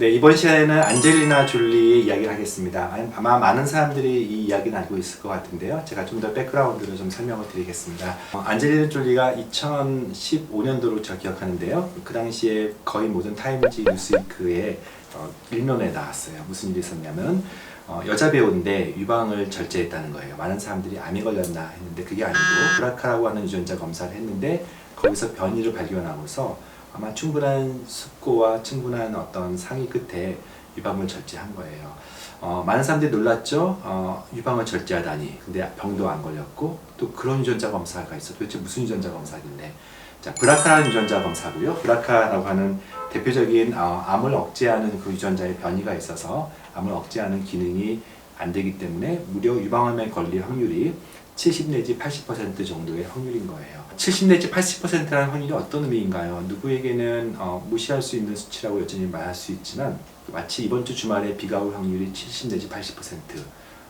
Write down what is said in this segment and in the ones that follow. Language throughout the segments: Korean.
네, 이번 시간에는 안젤리나 졸리의 이야기를 하겠습니다. 아- 아마 많은 사람들이 이 이야기는 알고 있을 것 같은데요. 제가 좀 더 백그라운드를 좀 설명을 드리겠습니다. 어, 안젤리나 졸리가 2015년도로 제가 기억하는데요. 그 당시에 거의 모든 타임지 뉴스위크에 어, 일면에 나왔어요. 무슨 일이 있었냐면 어, 여자 배우인데 유방을 절제했다는 거예요. 많은 사람들이 암이 걸렸나 했는데 그게 아니고 브라카라고 하는 유전자 검사를 했는데 거기서 변이를 발견하고서 아마 충분한 숙고와 충분한 어떤 상의 끝에 유방을 절제한 거예요. 어, 많은 사람들이 놀랐죠. 어, 유방을 절제하다니. 근데 병도 안 걸렸고 또 그런 유전자 검사가 있어. 도대체 무슨 유전자 검사길래? 자, 브라카라는 유전자 검사고요. 브라카라고 하는 대표적인 어, 암을 억제하는 그 유전자의 변이가 있어서 암을 억제하는 기능이 안 되기 때문에 무려 유방암에 걸릴 확률이 70 내지 80% 정도의 확률인 거예요. 70 내지 80%라는 확률이 어떤 의미인가요? 누구에게는 어, 무시할 수 있는 수치라고 여전히 말할 수 있지만 마치 이번 주 주말에 비가 올 확률이 70 내지 80%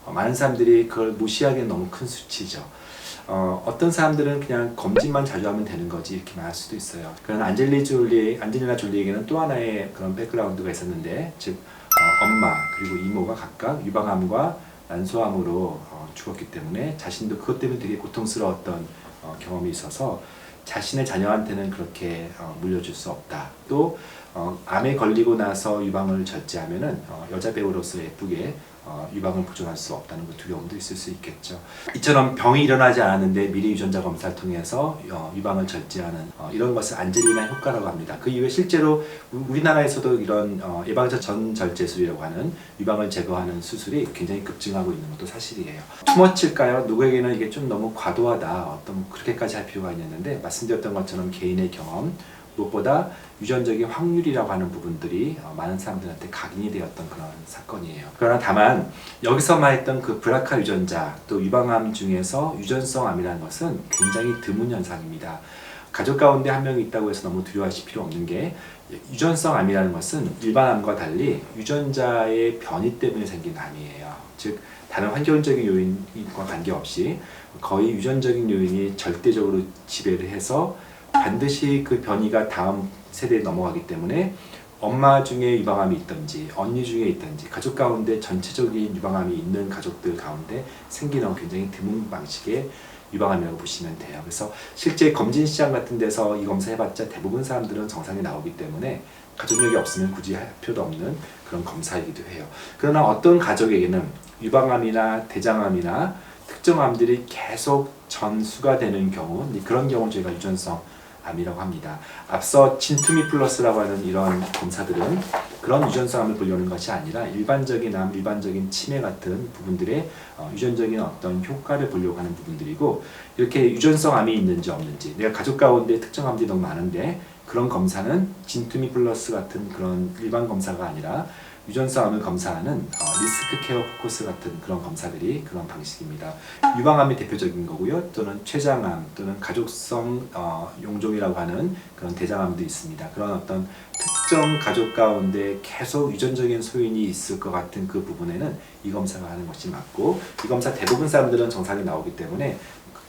어, 많은 사람들이 그걸 무시하기엔 너무 큰 수치죠. 어, 어떤 사람들은 그냥 검진만 자주 하면 되는 거지 이렇게 말할 수도 있어요. 그런 안젤리 졸리, 안젤리나 졸리에게는 또 하나의 그런 백그라운드가 있었는데, 즉 어, 엄마 그리고 이모가 각각 유방암과 난소암으로 어, 죽었기 때문에 자신도 그것 때문에 되게 고통스러웠던 어, 경험이 있어서 자신의 자녀한테는 그렇게 어, 물려줄 수 없다. 또 어, 암에 걸리고 나서 유방을 절제하면은 어, 여자 배우로서 예쁘게 어, 유방을 보존할 수 없다는 그 두려움도 있을 수 있겠죠. 이처럼 병이 일어나지 않았는데 미리 유전자 검사를 통해서 어, 유방을 절제하는 어, 이런 것을 안젤리나 효과라고 합니다. 그 이후에 실제로 우- 우리나라에서도 이런 어, 예방자 전절제술이라고 하는 유방을 제거하는 수술이 굉장히 급증하고 있는 것도 사실이에요. 투머치일까요? 누구에게는 이게 좀 너무 과도하다. 어떤 그렇게까지 할 필요가 있는데 말씀드렸던 것처럼 개인의 경험 무엇보다 유전적인 확률이라고 하는 부분들이 어, 많은 사람들한테 각인이 되었던 그런 사건이에요. 그러나 다만 여기서 말했던 그 브라카 유전자 또 유방암 중에서 유전성 암이라는 것은 굉장히 드문 현상입니다. 가족 가운데 한 명이 있다고 해서 너무 두려워하실 필요 없는 게 유전성 암이라는 것은 일반 암과 달리 유전자의 변이 때문에 생긴 암이에요. 즉 다른 환경적인 요인과 관계없이 거의 유전적인 요인이 절대적으로 지배를 해서 반드시 그 변이가 다음 세대에 넘어가기 때문에 엄마 중에 유방암이 있든지 언니 중에 있든지 가족 가운데 전체적인 유방암이 있는 가족들 가운데 생기는 굉장히 드문 방식의 유방암이라고 보시면 돼요. 그래서 실제 검진 시장 같은 데서 이 검사 해봤자 대부분 사람들은 정상이 나오기 때문에 가족력이 없으면 굳이 할 필요도 없는 그런 검사이기도 해요. 그러나 어떤 가족에게는 유방암이나 대장암이나 특정 암들이 계속 전수가 되는 경우 그런 경우 저희가 유전성 암이라고 합니다. 앞서 진투미 플러스라고 하는 이런 검사들은 그런 유전성 암을 보려는 것이 아니라 일반적인 암, 일반적인 치매 같은 부분들의 어, 유전적인 어떤 효과를 보려고 하는 부분들이고 이렇게 유전성 암이 있는지 없는지 내가 가족 가운데 특정 암들이 너무 많은데 그런 검사는 진투미 플러스 같은 그런 일반 검사가 아니라 유전성암을 검사하는 어, 리스크 케어 포커스 같은 그런 검사들이 그런 방식입니다. 유방암이 대표적인 거고요. 또는 췌장암 또는 가족성 어, 용종이라고 하는 그런 대장암도 있습니다. 그런 어떤 특정 가족 가운데 계속 유전적인 소인이 있을 것 같은 그 부분에는 이 검사가 하는 것이 맞고 이 검사 대부분 사람들은 정상이 나오기 때문에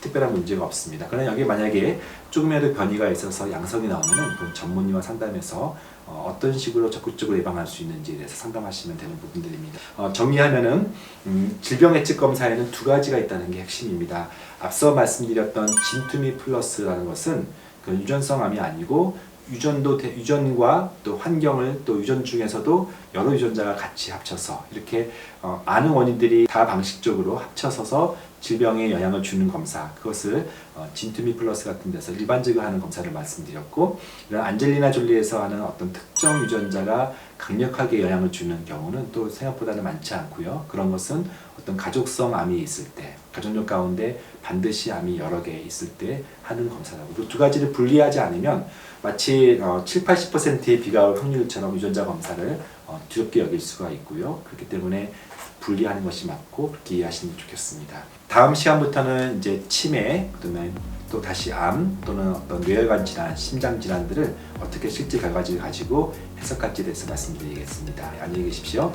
특별한 문제가 없습니다. 그러나 여기 만약에 조금이라도 변이가 있어서 양성이 나오면은 그 전문의와 상담해서 어, 떤 식으로 적극적으로 예방할 수 있는지에 대해서 상담하시면 되는 부분들입니다. 어, 정리하면은 음, 질병 예측 검사에는 두 가지가 있다는 게 핵심입니다. 앞서 말씀드렸던 진투미 플러스라는 것은 그 유전성 암이 아니고 유전도 대- 유전과 또 환경을 또 유전 중에서도 여러 유전자가 같이 합쳐서 이렇게 어, 많은 원인들이 다 방식적으로 합쳐서서 질병에 영향을 주는 검사. 그것을 어, 진투미 플러스 같은 데서 일반적으로 하는 검사를 말씀드렸고 이런 안젤리나 졸리에서 하는 어떤 특정 유전자가 강력하게 영향을 주는 경우는 또 생각보다는 많지 않고요. 그런 것은 어떤 가족성 암이 있을 때 가족력 가운데 반드시 암이 여러 개 있을 때 하는 검사라고 그 두 가지를 분리하지 않으면 마치 어, 7, 80%의 비가 올 확률처럼 유전자 검사를 어, 두렵게 여길 수가 있고요. 그렇기 때문에 분리하는 것이 맞고 그렇게 이해하시면 좋겠습니다. 다음 시간부터는 이제 치매, 그다음에 또 다시 암 또는 어떤 뇌혈관 질환, 심장 질환들을 어떻게 실제 결과지를 가지고 해석할지에 대해서 말씀드리겠습니다. 안녕히 계십시오.